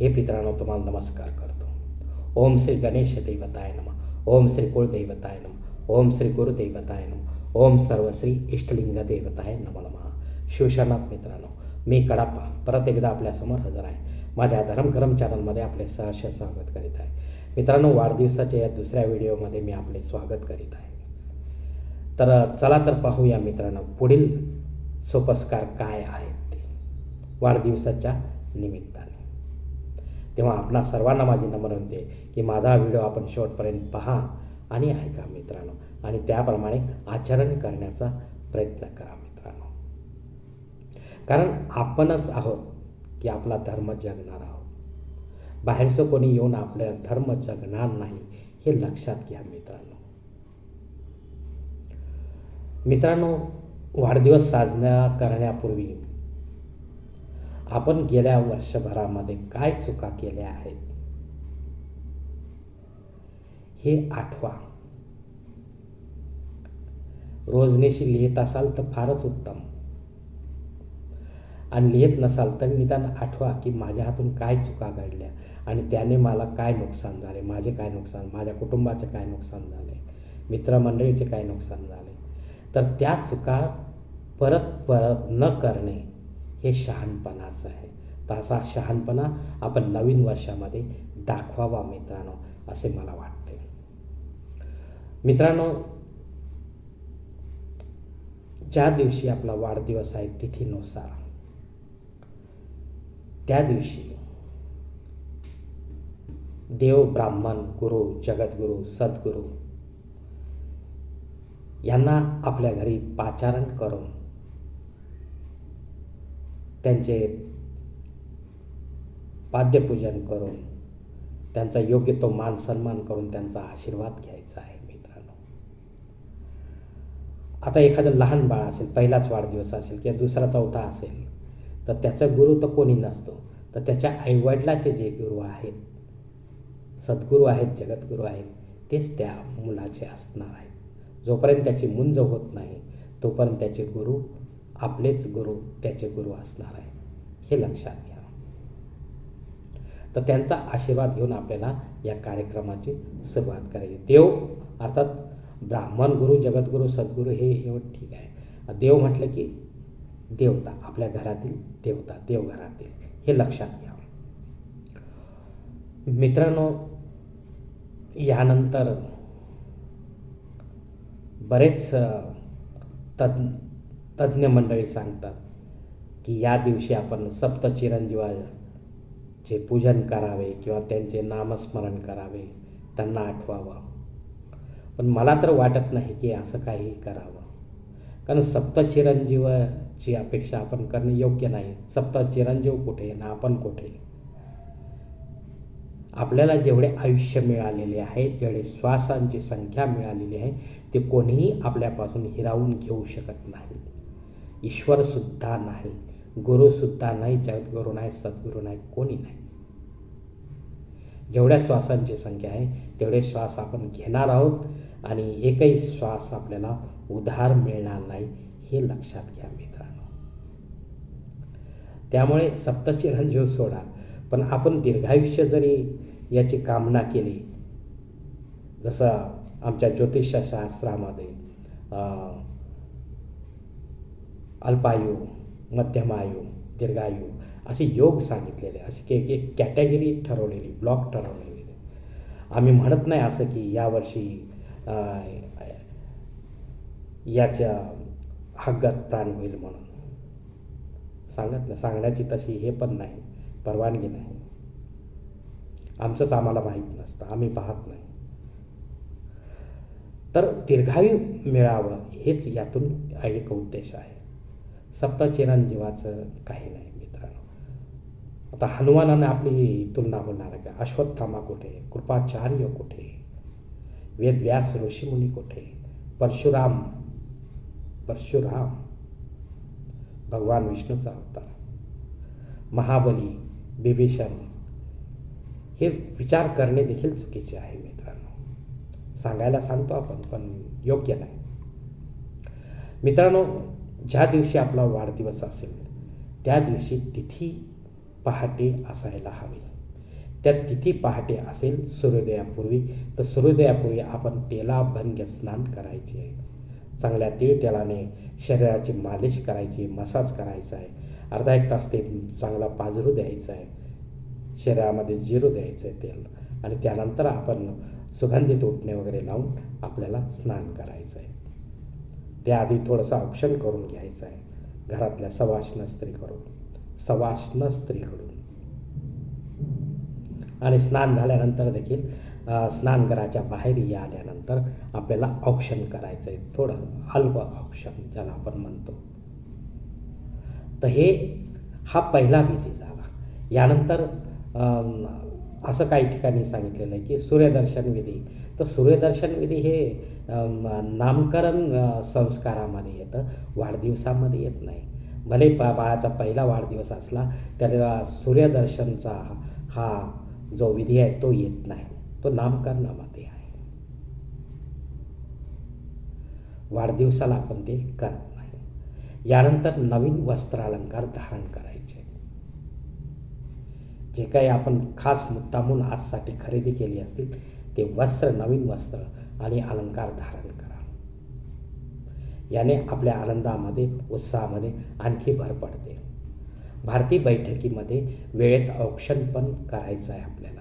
हे मित्रांनो तुम्हाला नमस्कार करतो. ओम श्री गणेश दैवताय नम. ओम श्री कुळदैवताय नम. ओम श्री गुरुदैवताय नम. ओम सर्व श्री इष्टलिंग देवताय नम नमः. शिवशरणात मित्रांनो मी कडाप्पा परत एकदा आपल्यासमोर हजर आहे. माझ्या धर्मकरम चॅनलमध्ये आपले सहर्ष स्वागत करीत आहे. मित्रांनो वाढदिवसाच्या या दुसऱ्या व्हिडिओमध्ये मी आपले स्वागत करीत आहे. तर चला तर पाहूया मित्रांनो पुढील सोपस्कार काय आहेत ते. वाढदिवसाच्या निमित्त तेव्हा आपणा सर्वांना माझी नम्र आहे की माझा व्हिडिओ आपण शेवटपर्यंत पहा आणि ऐका मित्रांनो. आणि त्याप्रमाणे आचरण करण्याचा प्रयत्न करा मित्रांनो. कारण आपणच आहोत की आपला धर्म जगणार आहोत. बाहेरचं कोणी येऊन आपल्या धर्म जगणार नाही हे लक्षात घ्या मित्रांनो. मित्रांनो वाढदिवस साजरा करण्यापूर्वी आपण गेल्या वर्षभरामध्ये काय चुका केल्या आहेत? हे आठवा. रोजनेशी लिहित असाल तर फारच उत्तम. आणि लिहित नसाल तर निदान आठवा की माझ्या हातून काय चुका घडल्या आणि त्याने मला काय नुकसान झाले? माझे काय नुकसान? माझ्या कुटुंबाचे काय नुकसान झाले? मित्रमंडळीचे काय नुकसान झाले? तर त्या चुका परत परत न करणे हे शहाणपणाचं आहे. तर असा शहाणपणा आपण नवीन वर्षामध्ये दाखवावा मित्रांनो असे मला वाटते. मित्रांनो ज्या दिवशी आपला वाढदिवस आहे तिथीनुसार त्या दिवशी देव ब्राह्मण गुरु जगद्गुरु सद्गुरू यांना आपल्या घरी पाचारण करून त्यांचे पाद्यपूजन करून त्यांचा योग्य तो मान सन्मान करून त्यांचा आशीर्वाद घ्यायचा आहे मित्रांनो. आता एखादं लहान बाळ असेल पहिलाच वाढदिवस असेल किंवा दुसरा चौथा असेल तर त्याचा गुरु तर कोणी नसतो. तर त्याच्या आईवडिलाचे जे गुरु आहेत सद्गुरू आहेत जगद्गुरू आहेत तेच त्या मुलाचे असणार आहेत. जोपर्यंत त्याची मुंज होत नाही तोपर्यंत त्याचे गुरु आपलेच गुरु त्याचे गुरु असणार आहे. हे लक्षात घ्या. तर त्यांचा आशीर्वाद घेऊन आपल्याला या कार्यक्रमाची सुरुवात करायची. देव अर्थात ब्राह्मण गुरु जगद्गुरू सद्गुरू हे एवढं ठीक आहे. देव म्हटलं की देवता आपल्या घरातील देवता देवघरातील हे लक्षात घ्या. मित्रांनो यानंतर बरेच तज्ञ तज्ज्ञ मंडळी सांगतात की या दिवशी आपण सप्त चिरंजीवाचे पूजन करावे किंवा त्यांचे नामस्मरण करावे त्यांना आठवावं. पण मला तर वाटत नाही की असं काही करावं. कारण सप्त चिरंजीवाची अपेक्षा आपण करणे योग्य नाही. सप्त चिरंजीव कुठे ना आपण कुठे? आपल्याला जेवढे आयुष्य मिळालेले आहे जेवढे श्वासांची संख्या मिळालेली आहे ते कोणीही आपल्यापासून हिरावून घेऊ शकत नाही. ईश्वरसुद्धा नाही गुरुसुद्धा नाही जगद्गुरू नाही सद्गुरू नाही कोणी नाही. जेवढ्या श्वासांची संख्या आहे तेवढे श्वास आपण घेणार आहोत आणि एकही श्वास आपल्याला उधार मिळणार नाही हे लक्षात घ्या मित्रांनो. त्यामुळे सप्तचिरंजीव सोडा पण आपण दीर्घायुष्य जरी याची कामना केली जसं आमच्या ज्योतिषशास्त्रामध्ये अल्पायू मध्यमायू दीर्घायू असे योग सांगितलेले असे की एक कॅटेगरी ठरवलेली ब्लॉक ठरवलेली. आम्ही म्हणत नाही असं की यावर्षी याच्या हग्गात ताण होईल म्हणून. सांगत नाही सांगण्याची तशी हे पण नाही परवानगी नाही. आमचंच आम्हाला माहीत नसतं आम्ही पाहत नाही. तर दीर्घायू मिळावं हेच यातून एक उद्देश आहे. सप्तचिरंजीवाचं काही नाही मित्रांनो. आता हनुमानाने आपली तुलना होणार आहे का? अश्वत्थामा कुठे? कृपाचार्य कुठे? वेदव्यास ऋषीमुनी कुठे? परशुराम परशुराम. भगवान विष्णूचा अवतार. महाबली बिभीषण हे विचार करणे देखील चुकीचे आहे मित्रांनो. सांगायला सांगतो आपण पण योग्य नाही. मित्रांनो ज्या दिवशी आपला वाढदिवस असेल त्या दिवशी तिथी पहाटे असायला हवी. त्या तिथी पहाटे असेल सूर्योदयापूर्वी तर सूर्योदयापूर्वी आपण तेलाभंग्य स्नान करायचे आहे. चांगल्या तीळ तेलाने शरीराची मालिश करायची मसाज करायचा आहे. अर्धा एक तास ते चांगला पाजरू द्यायचा आहे. शरीरामध्ये जिरू द्यायचं आहे तेल. आणि त्यानंतर आपण सुगंधित उठणे वगैरे लावून आपल्याला स्नान करायचं आहे. त्याआधी थोडंसं औक्षण करून घ्यायचं आहे. घरातल्या सवाष्ण स्त्रीकडून. सवाष्ण स्त्रीकडून. आणि स्नान झाल्यानंतर देखील स्नानघराच्या बाहेर या आल्यानंतर आपल्याला औक्षण करायचं आहे. थोडं अल्प औक्षण ज्याला आपण म्हणतो. तर हे हा पहिला विधी झाला. यानंतर असं काही ठिकाणी सांगितलेलं आहे की सूर्यदर्शन विधी. तर सूर्यदर्शन विधी हे नामकरण संस्कारामध्ये येतं. वाढदिवसामध्ये येत नाही. भले बा बाळाचा पहिला वाढदिवस असला त्याला सूर्यदर्शनचा हा जो विधी आहे तो येत नाही. तो नामकरणामध्ये आहे. वाढदिवसाला आपण ते करत नाही. यानंतर नवीन वस्त्रालंकार धारण करायचे. जे काही आपण खास मुद्दामून आजसाठी खरेदी केली असतील ते वस्त्र नवीन वस्त्र आणि अलंकार धारण करा. याने आपल्या आनंदामध्ये उत्साहामध्ये आणखी भर पडते. भारतीय बैठकीमध्ये वेळेत औक्षण पण करायचं आहे आपल्याला.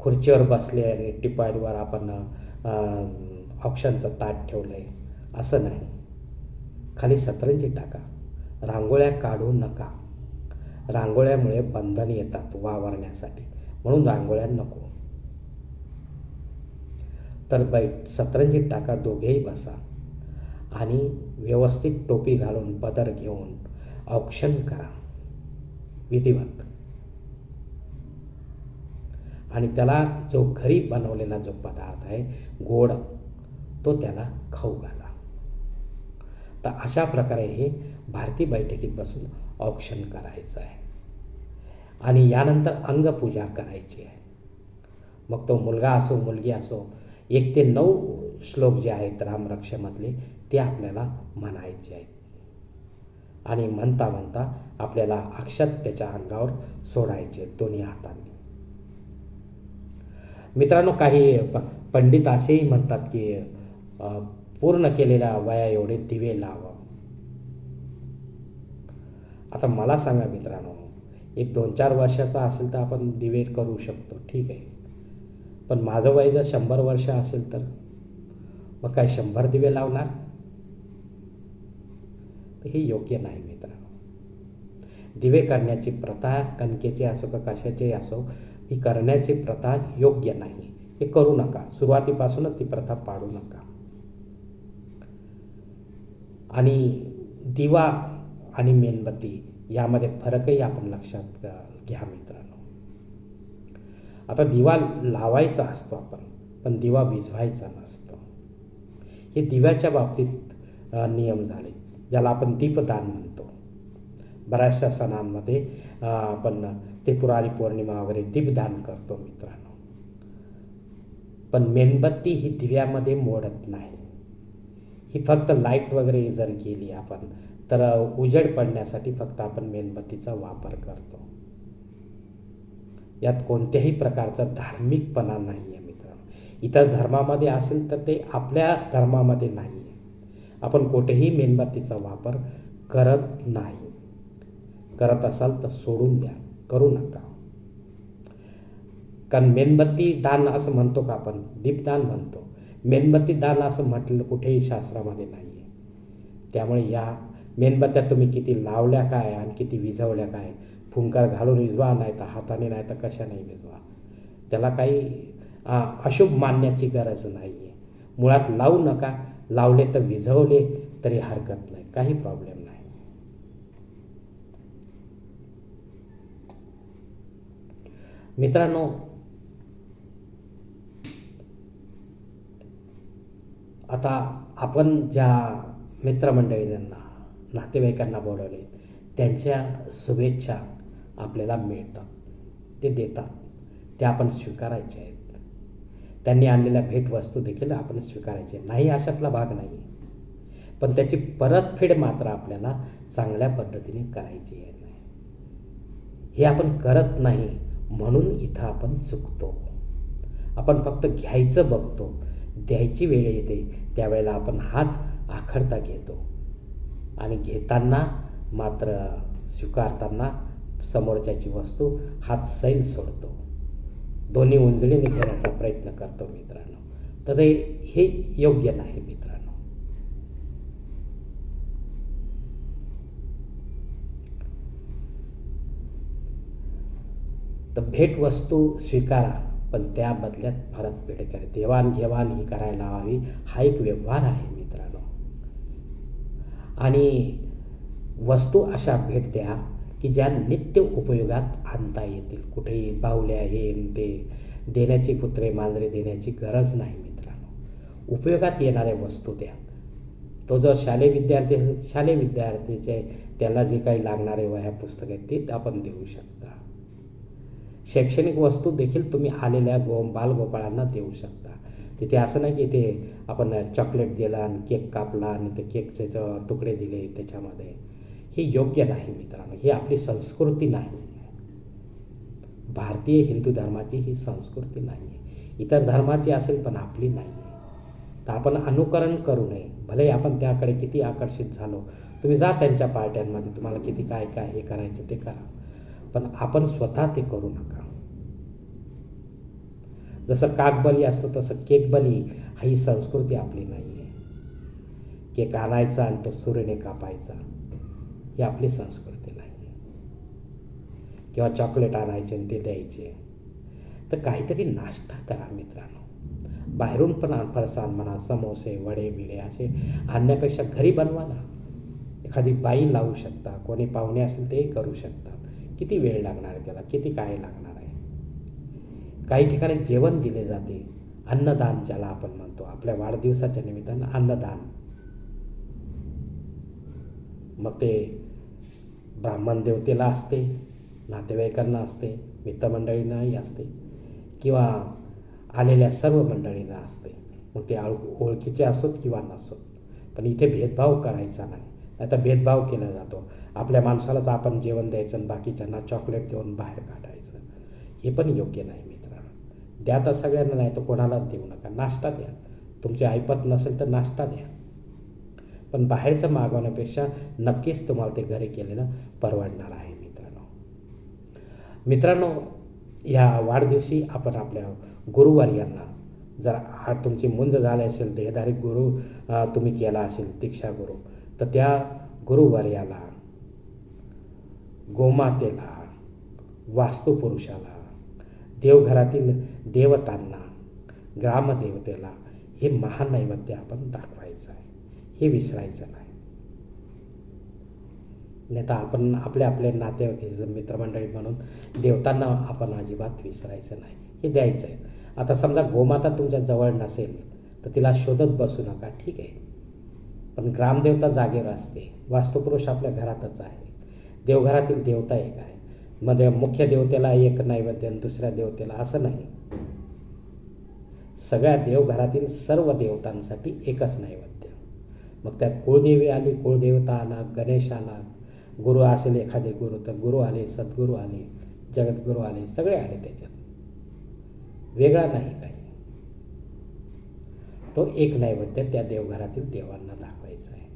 खुर्चीवर बसले आणि टिपाईडवर आपण ऑप्शनचं ताट ठेवलं आहे असं नाही. खाली सतरंजी टाका. रांगोळ्या काढू नका. रांगोळ्यामुळे बंधन येतात वावरण्यासाठी. म्हणून रांगोळ्या नको. तर बैठ सतरंजीत टाका दोघेही बसा. आणि व्यवस्थित टोपी घालून पदर घेऊन औक्षण करा. विधिवत. आणि त्याला जो घरी बनवलेला जो पदार्थ आहे गोड तो त्याला खाऊ घाला. तर अशा प्रकारे हे भारतीय बैठकीत बसून औक्षण करायचं आहे. आणि यानंतर अंगपूजा करायची आहे. मग तो मुलगा असो मुलगी असो एक ते नऊ श्लोक जे आहेत रामरक्षामधले ते आपल्याला म्हणायचे आहेत. आणि म्हणता म्हणता आपल्याला अक्षत त्याच्या अंगावर सोडायचे दोन्ही हातांनी. मित्रांनो काही प पंडित असेही म्हणतात की पूर्ण केलेल्या वया एवढे दिवे लावा. आता मला सांगा मित्रांनो एक दोन चार वर्षाचा असेल तर आपण दिवे करू शकतो ठीक आहे. पण माझं वय जर शंभर वर्ष असेल तर? मग काय शंभर दिवे लावणार? तर हे योग्य नाही मित्रांनो. दिवे करण्याची प्रथा कणकेची असो का कशाची असो ही करण्याची प्रथा योग्य नाही. हे करू नका. सुरुवातीपासूनच ती प्रथा पाडू नका. आणि दिवा आणि मेणबत्ती यामध्ये फरकही आपण लक्षात घ्या मित्रांनो. आता दिवा लावायचा असतो आपण पण दिवा विझवायचा नसतो. हे दिव्याच्या बाबतीत नियम झाले ज्याला आपण दीपदान म्हणतो. बऱ्याचशा सणांमध्ये आपण ते पुरारी पौर्णिमा वगैरे दीपदान करतो मित्रांनो. पण मेणबत्ती ही दिव्यामध्ये मोडत नाही. ही फक्त लाइट वगैरे जर गेली आपण तर उजेड पडण्यासाठी फक्त आपण मेणबत्तीचा वापर करतो. यात कोणत्याही प्रकारचा धार्मिकपणा नाही आहे मित्रांनो. इतर धर्मामध्ये असेल तर ते आपल्या धर्मामध्ये नाही आहे आपण कुठेही मेणबत्तीचा वापर करत नाही. करत असाल तर सोडून द्या. करू नका. कारण मेणबत्ती दान असं म्हणतो का आपण? दीपदान म्हणतो. मेणबत्ती दान असं म्हटलं कुठेही शास्त्रामध्ये नाही आहे त्यामुळे या मेणबत्त्या तुम्ही किती लावल्या काय आणि किती विझवल्या काय फुंकार घालून विझवा नाही तर हाताने नाही तर कशाने विजवा. त्याला काही अशुभ मानण्याची गरज नाही आहे मुळात लावू नका. लावले तर विझवले तरी हरकत नाही. काही प्रॉब्लेम नाही. मित्रांनो आता आपण ज्या मित्रमंडळींना नातेवाईकांना बोलवले त्यांच्या शुभेच्छा आपल्याला मिळतात. ते देतात. ते आपण स्वीकारायच्या आहेत. त्यांनी आणलेल्या भेटवस्तू देखील आपण स्वीकारायचे. नाही अशातला भाग नाही पण त्याची परतफेड मात्र आपल्याला चांगल्या पद्धतीने करायची आहे. हे आपण करत नाही म्हणून इथं आपण चुकतो. आपण फक्त घ्यायचं बघतो. द्यायची वेळ येते. त्यावेळेला आपण हात आखडता घेतो. आणि घेताना मात्र स्वीकारताना समोरच्याची वस्तू हात सैल सोडतो. दोन्ही उंजळीने घेण्याचा प्रयत्न करतो मित्रांनो. तर हे- हे योग्य नाही मित्रांनो. तर भेटवस्तू स्वीकारा पण त्या बदल्यात परतफेड करा. देवाणघेवाण ही करायला हवी. हा एक व्यवहार आहे मित्रांनो. आणि वस्तू अशा भेट द्या की ज्या नित्य उपयोगात आणता येतील. कुठेही बावल्या हे ते देण्याची कुत्रे मांजरे देण्याची गरज नाही मित्रांनो. उपयोगात येणाऱ्या वस्तू द्या. तो जर शालेय विद्यार्थी असेल शालेय विद्यार्थीचे त्याला जे काही लागणारे वह्या पुस्तक आहेत ते आपण देऊ शकता. शैक्षणिक वस्तू देखील तुम्ही आलेल्या गो बालगोपाळांना देऊ शकता. तिथे असं नाही की ते आपण चॉकलेट दिला आणि केक कापला आणि ते केकचे ज- तुकडे दिले त्याच्यामध्ये. हे योग्य नाही मित्रांनो ही आपली संस्कृती नाही. भारतीय हिंदू धर्माची ही संस्कृती नाही आहे. इतर धर्माची असेल पण आपली नाही आहे. तर आपण अनुकरण करू नये. भले आपण त्याकडे किती आकर्षित झालो तुम्ही जा त्यांच्या पार्ट्यांमध्ये तुम्हाला किती काय काय हे करायचं ते करा. पण आपण स्वतः ते करू नका. जसं काकबली असतं तसं केक बली हा ही संस्कृती आपली नाही आहे केक आणायचा आणि तो सूर्यने कापायचा. ही आपली संस्कृती नाही. आहे किंवा चॉकलेट आणायचे आणि ते द्यायचे. तर काहीतरी नाश्ता करा मित्रांनो. बाहेरून पण आण- फरसाण म्हणा समोसे वडे बिडे असे आणण्यापेक्षा घरी बनवा ना. एखादी बाई लावू शकता कोणी पाहुणे असेल ते करू शकतात. किती वेळ लागणार आहे त्याला? किती काय लागणार आहे? काही ठिकाणी जेवण दिले जाते. अन्नदान ज्याला आपण म्हणतो. आपल्या वाढदिवसाच्या निमित्तानं अन्नदान. मग ते ब्राह्मण देवतेला असते नातेवाईकांना असते मित्रमंडळींनाही असते किंवा आलेल्या सर्व मंडळींना असते. मग ते ओळखीचे असोत किंवा नसोत. पण इथे भेदभाव करायचा नाही. आता भेदभाव केला जातो. आपल्या माणसालाच आपण जेवण द्यायचं आणि बाकीच्यांना चॉकलेट देऊन बाहेर काढायचं. हे पण योग्य नाही मित्रांनो. द्या तर सगळ्यांना नाही तर कोणालाच देऊ नका. नाश्ता द्या. तुमची ऐपत नसेल तर नाश्ता द्या. पण बाहेरचं मागवण्यापेक्षा नक्कीच तुम्हाला ते घरी केलेलं परवडणार आहे मित्रांनो. मित्रांनो या वाढदिवशी आपण आपल्या गुरुवार यांना जर हा तुमची मुंज झाली असेल देहधारी गुरु तुम्ही केला असेल दीक्षा गुरु तर त्या गुरुवर्याला गोमातेला वास्तुपुरुषाला देवघरातील देवतांना ग्रामदेवतेला हे महानैवेद्य आपण दाखवायचं आहे. हे विसरायचं नाही. नाही तर आपण आपल्या आपल्या नातेवाईक मित्रमंडळी म्हणून देवतांना आपण अजिबात विसरायचं नाही. हे द्यायचं आहे आता समजा गोमाता तुमच्या जवळ नसेल तर तिला शोधत बसू नका. ठीक आहे? पण ग्रामदेवता जागेवर असते. वास्तुपुरुष आपल्या घरातच आहे. देवघरातील देवता एक आहे. मध्ये मुख्य देवतेला एक नैवेद्य आणि दुसऱ्या देवतेला असं नाही. सगळ्या देवघरातील सर्व देवतांसाठी एकच नैवेद्य. मग त्यात कुळदेवी आली कुळदेवता आला गणेश आला गुरु असेल एखादे गुरु तर गुरु आले सद्गुरू आले जगद्गुरू आले सगळे आले त्याच्यात. वेगळा नाही काही. तो एक नैवेद्य त्या देवघरातील देवांना दाखवायचा आहे.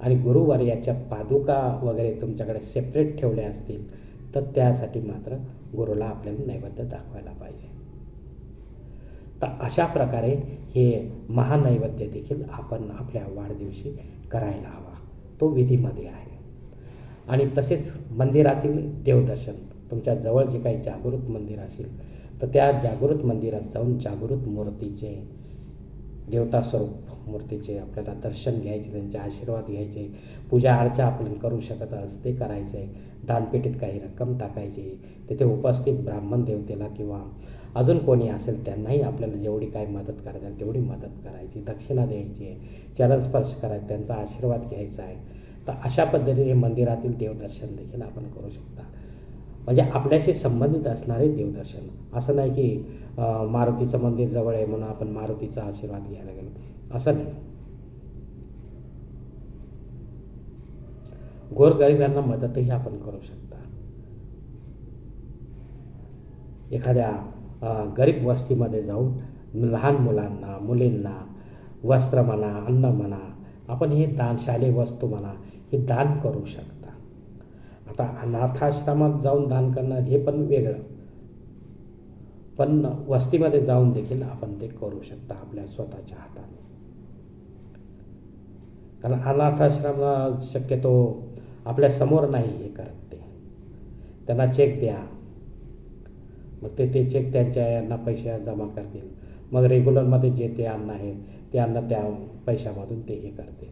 आणि गुरुवार याच्या पादुका वगैरे तुमच्याकडे सेपरेट ठेवल्या असतील तर त्यासाठी मात्र गुरुला आपल्याला नैवेद्य दाखवायला पाहिजे. तर अशा प्रकारे हे महानैवेद्य देखील आपण आपल्या वाढदिवशी करायला हवा. तो विधीमध्ये आहे. आणि तसेच मंदिरातील देवदर्शन तुमच्या जवळ जे काही जागृत मंदिर असेल तर त्या जागृत मंदिरात जाऊन जागृत मूर्तीचे देवता स्वरूप मूर्तीचे आपल्याला दर्शन घ्यायचे त्यांचे आशीर्वाद घ्यायचे पूजा अर्चा आपण करू शकत असं ते करायचं आहे दानपेटीत काही रक्कम टाकायची तिथे उपस्थित ब्राह्मण देवतेला किंवा अजून कोणी असेल त्यांनाही आपल्याला जेवढी काय मदत करायची तेवढी मदत करायची दक्षिणा द्यायची आहे चरणस्पर्श करायचा त्यांचा आशीर्वाद घ्यायचा आहे. तर अशा पद्धतीने मंदिरातील देवदर्शन देखील आपण करू शकता. म्हणजे आपल्याशी संबंधित असणारे देवदर्शन. असं नाही की मारुतीचं मंदिर जवळ आहे म्हणून आपण मारुतीचा आशीर्वाद घ्यायला गेलो. असं नाही. गोरगरिबांना मदतही आपण करू शकता. एखाद्या गरीब वस्तीमध्ये जाऊन लहान मुलांना मुलींना वस्त्र म्हणा अन्न म्हणा आपण हे दान शालेय वस्तू म्हणा हे दान करू शकता. आता अनाथाश्रमात जाऊन दान करणं हे पण वेगळं. पण वस्तीमध्ये जाऊन देखील आपण ते करू शकता आपल्या स्वतःच्या हाताने. कारण अनाथाश्रम शक्यतो आपल्यासमोर नाही हे करत ते. त्यांना चेक द्या. मग ते ते चेक त्यांच्या यांना पैसे जमा करतील. मग रेग्युलरमध्ये जे ते अन्न आहे ते अन्न त्या पैशामधून ते हे करतील.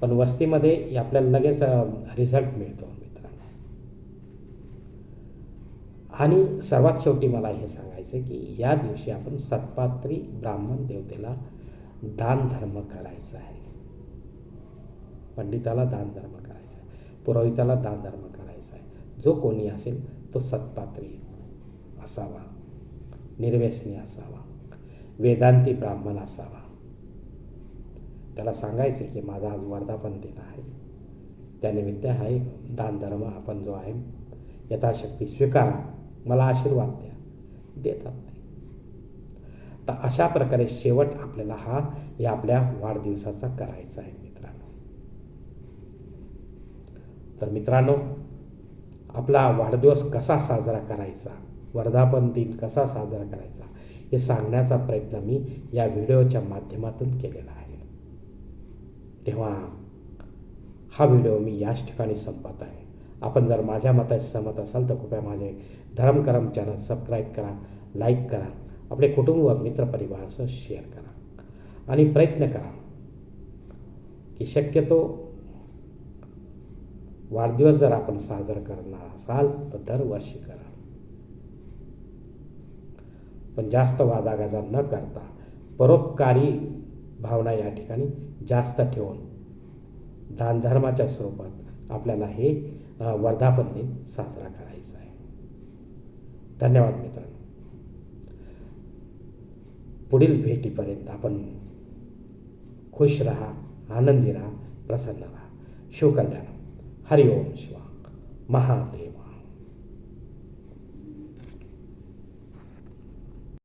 पण वस्तीमध्ये आपल्याला लगेच रिझल्ट मिळतो मित्रांनो. आणि सर्वात शेवटी मला हे सांगायचं की या दिवशी आपण सत्पात्री ब्राह्मण देवतेला दान धर्म करायचा आहे. पंडिताला दान धर्म करायचा आहे. पुरोहिताला दान धर्म करायचा आहे. जो कोणी असेल तो सत्पात्री असावा. निर्व्यसनी असावा. वेदांती ब्राह्मण असावा. त्याला सांगायचे की माझा आज वर्धापन दिन आहे. त्यानिमित्त हा एक दानधर्म आपण जो आहे यथाशक्ती स्वीकारा. मला आशीर्वाद द्या. देतात ते. तर अशा प्रकारे शेवट आपल्याला हा या आपल्या वाढदिवसाचा करायचा आहे मित्रांनो. तर मित्रांनो आपला वाढदिवस कसा साजरा करायचा? वर्धापन दिन कसा साजरा करायचा हे सांगण्याचा प्रयत्न मी या व्हिडिओच्या माध्यमातून केलेला आहे. तेव्हा हा व्हिडिओ मी याच ठिकाणी संपत आहे. आपण जर माझ्या मताशी सहमत असाल तर कृपया माझे धर्मकरम चॅनल सबस्क्राईब करा लाईक करा आपले कुटुंब व मित्रपरिवारासह शेअर करा आणि प्रयत्न करा की शक्यतो वाढदिवस जर आपण साजरा करणार असाल तर दरवर्षी करा. पण जास्त वादागाजा न करता परोपकारी भावना या ठिकाणी जास्त ठेवून दानधर्माच्या स्वरूपात आपल्याला हे वर्धापन दिन साजरा करायचा आहे. धन्यवाद मित्रांनो. पुढील भेटीपर्यंत आपण खुश राहा आनंदी राहा प्रसन्न राहा. शिवकल्याण हरिओम शिवा महादेव.